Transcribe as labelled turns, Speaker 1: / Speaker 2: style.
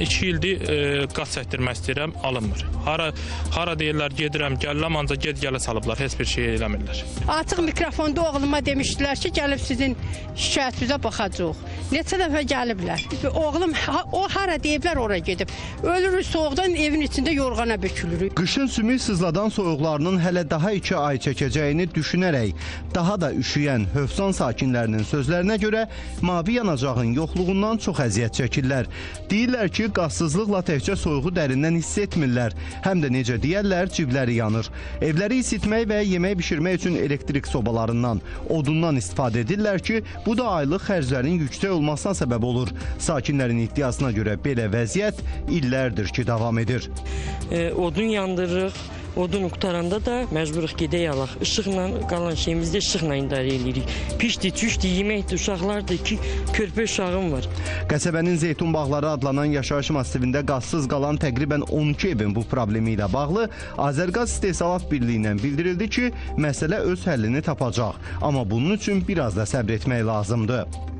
Speaker 1: 2 ildir e, qaz çəkdirmək istəyirəm, alınmır. Hara hara deyirlər gedirəm, gəlirəm, ancaq ged gələ salıblar, heç bir şey eləmirlər.
Speaker 2: Açıq mikrofonda oğluma demişdilər ki, gəlib sizin şikayətinizə baxacağıq. Neçə dəfə gəliblər. Oğlum ha- o hara deyiblər ora gedib. Ölürük soyuqdan evin içində yorğana bükülürük.
Speaker 3: Qışın sümük sızladan soyuqlarının hələ daha 2 ay çəkəcəyini düşünərək daha da üşüyən Hövsan sakinlərinin sözlərinə görə mavi yanacağın yoxluğundan çox əziyyət çəkirlər. Deyirlər ki, qazsızlıqla təkcə soyuğu dərindən hiss etmirlər, həm də necə deyərlər, cibləri yanır. Evləri isitmək və yemək bişirmək üçün elektrik sobalarından, odundan istifadə edirlər ki, bu da aylıq xərclərin yüksək olmasına səbəb olur. Sakinlərin iddiasına görə belə vəziyyət illərdir ki, davam edir.
Speaker 4: e, odun yandırırıq. Odun qutaranda da məcburuq gedək alaq. İşıqla qalan şeyimizi də işıqla idarə edirik. Pişdi, çüşdi, yeməkdir, uşaqlardır ki, körpə uşağım var.
Speaker 3: Qəsəbənin Zeytun bağları adlanan yaşayış massivində qazsız qalan təqribən 12 evin bu problemi ilə bağlı Azərqaz İstehsalat Birliyindən bildirildi ki, məsələ öz həllini tapacaq. Amma bunun üçün biraz da səbr etmək lazımdır.